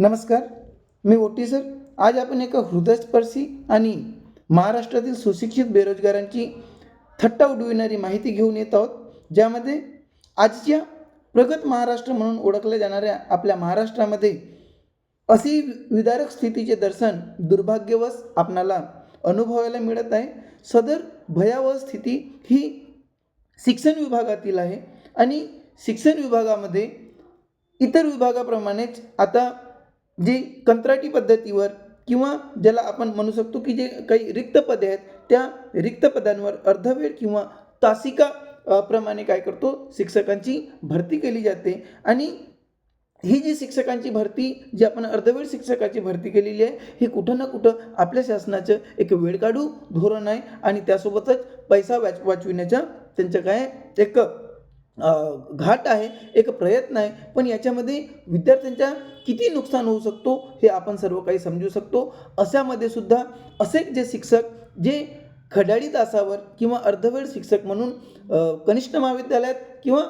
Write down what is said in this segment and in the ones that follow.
नमस्कार मी ओटी सर. आज आपण एका हृदयस्पर्शी आणि महाराष्ट्रातील सुशिक्षित बेरोजगारांची थट्टा उडविणारी माहिती घेऊन येत आहोत ज्यामध्ये आजच्या प्रगत महाराष्ट्र म्हणून ओळखल्या जाणाऱ्या आपल्या महाराष्ट्रामध्ये अशी विदारक स्थितीचे दर्शन दुर्भाग्यवश आपणाला अनुभवायला मिळत आहे. सदर भयावह स्थिती ही शिक्षण विभागातील आहे आणि शिक्षण विभागामध्ये इतर विभागाप्रमाणेच आता जे कंत्राटी पद्धतीवर किंवा ज्याला आपण म्हणू शकतो की जे काही रिक्त पदे आहेत त्या रिक्त पदांवर अर्धवेळ किंवा तासिका प्रमाणे काय करतो? शिक्षकांची भरती केली जाते. आणि ही जी शिक्षकांची भरती जी आपण अर्धवेळ शिक्षकाची भरती केलेली आहे ही कुठं ना कुठं आपल्या शासनाचं एक वेळकाढू धोरण आहे. आणि त्यासोबतच पैसा वाच वाचविण्याच्या त्यांचं काय एक घाट आहे एक प्रयत्न आहे पण याच्यामध्ये विद्यार्थ्यांच्या किती नुकसान होऊ शकतो हे आपण सर्व काही समजू शकतो. अशामध्ये सुद्धा असे जे शिक्षक जे खडाळी तासावर किंवा अर्धवेळ शिक्षक म्हणून कनिष्ठ महाविद्यालयात किंवा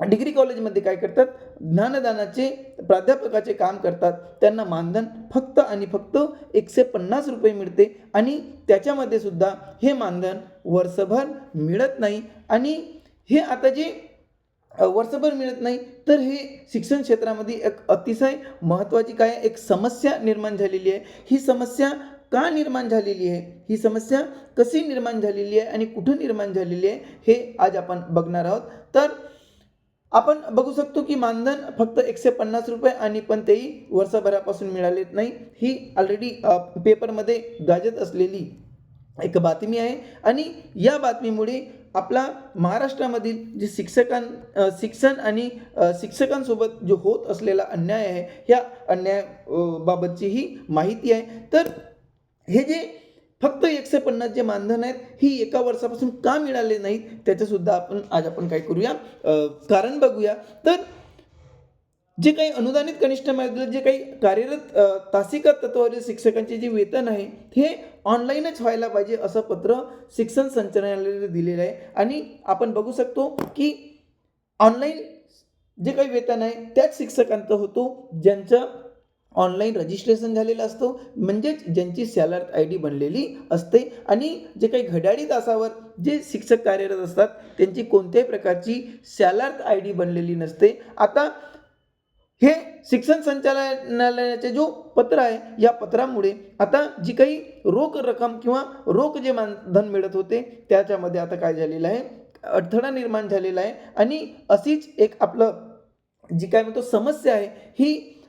डिग्री कॉलेजमध्ये काय करतात? ज्ञानदानाचे प्राध्यापकाचे काम करतात. त्यांना मानधन फक्त आणि फक्त एकशे पन्नास रुपये मिळते आणि त्याच्यामध्ये सुद्धा हे मानधन वर्षभर मिळत नाही आणि हे आता जे वर्षभर मिळत नाही तर हे शिक्षण क्षेत्रामध्ये एक अतिशय महत्त्वाची काय एक समस्या निर्माण झालेली आहे. ही समस्या का निर्माण झालेली आहे? ही समस्या कशी निर्माण झालेली आहे आणि कुठं निर्माण झालेली आहे हे आज आपण बघणार आहोत. तर आपण बघू शकतो की मानधन फक्त एकशे पन्नास रुपये आणि पण तेही वर्षभरापासून मिळालेत नाही. ही ऑलरेडी पेपरमध्ये गाजत असलेली एक बातमी आहे. आणि या बातमीमुळे आपला महाराष्ट्रामधील जे शिक्षकां शिक्षण आणि शिक्षकांसोबत जो होत असलेला अन्याय आहे ह्या अन्याय बाबतची ही माहिती आहे. तर हे जे फक्त एकशे पन्नास जे मानधन आहेत ही एका वर्षापासून का मिळाले नाहीत त्याचंसुद्धा आपण आज आपण काय करूया? कारण बघूया. तर जे काही अनुदानित कनिष्ठ महाविद्यालय जे काही कार्यरत तासिका तत्वावरील शिक्षकांचे जे वेतन आहे हे ऑनलाईनच व्हायला पाहिजे असं पत्र शिक्षण संचालनालयाने दिलेलं आहे. आणि आपण बघू शकतो की ऑनलाईन जे काही वेतन आहे त्याच शिक्षकांचं होतो ज्यांचं ऑनलाईन रजिस्ट्रेशन झालेलं असतं म्हणजेच ज्यांची सॅलर आय डी बनलेली असते. आणि जे काही घड्याळी तासावर जे शिक्षक कार्यरत असतात त्यांची कोणत्याही प्रकारची सॅलर आय डी बनलेली नसते. आता हे शिक्षण संचालनालयाचे जो पत्र आहे या पत्रामुळे आता जी काही रोख रक्कम किंवा रोख जे मानधन मिळत होते त्याच्यामध्ये आता काय झालेलं आहे? अडथळा निर्माण झालेला आहे आणि अशीच एक आपलं जी काय म्हणतो समस्या आहे ही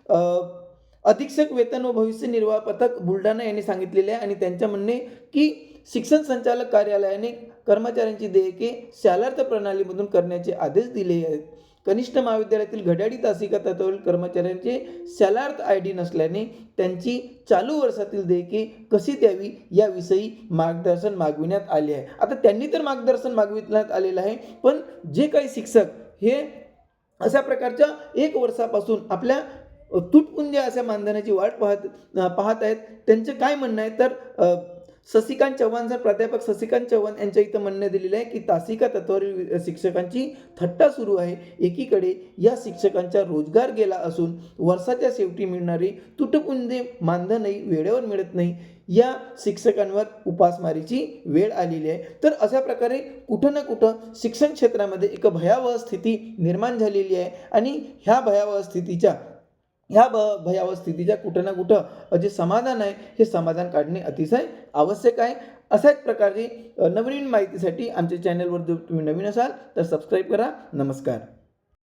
अधीक्षक वेतन व भविष्य निर्वाह पथक बुलढाणा यांनी सांगितलेले आहे आणि त्यांच्या म्हणणे की शिक्षण संचालक कार्यालयाने कर्मचाऱ्यांची देयके शालार्थ प्रणालीमधून करण्याचे आदेश दिले आहेत. कनिष्ठ महाविद्यालयातील घड्याळी तासिका तत्वावरील कर्मचाऱ्यांचे सॅलार्थ आय डी नसल्याने त्यांची चालू वर्षातील देयके कशी द्यावी याविषयी मार्गदर्शन मागविण्यात आले आहे. आता त्यांनी तर मार्गदर्शन मागविण्यात आलेलं आहे पण जे काही शिक्षक हे अशा प्रकारच्या एक वर्षापासून आपल्या तुटपुंज्या अशा मानधनाची वाट पाहत पाहत आहेत त्यांचं काय म्हणणं आहे? तर अ, शशिकांत चव्हाण सर प्राध्यापक शशिकांत चव्हाण यांच्या इथं म्हणणं दिलेलं आहे की तासिका तत्वावरील शिक्षकांची थट्टा सुरू आहे एकीकडे या शिक्षकांचा रोजगार गेला असून वर्षाच्या शेवटी मिळणारी तुटपुंजे मानधनही वेळेवर मिळत नाही या शिक्षकांवर उपासमारीची वेळ आलेली आहे. तर अशा प्रकारे कुठं ना कुठं शिक्षण क्षेत्रामध्ये एक भयावह स्थिती निर्माण झालेली आहे आणि ह्या भयावह स्थितीच्या ह्या भ भयावह स्थितीच्या कुठं ना कुठं जे समाधान आहे हे समाधान काढणे अतिशय आवश्यक आहे. अशा एक प्रकारची नवीन माहितीसाठी आमच्या चॅनलवर जर तुम्ही नवीन असाल तर सबस्क्राईब करा. नमस्कार.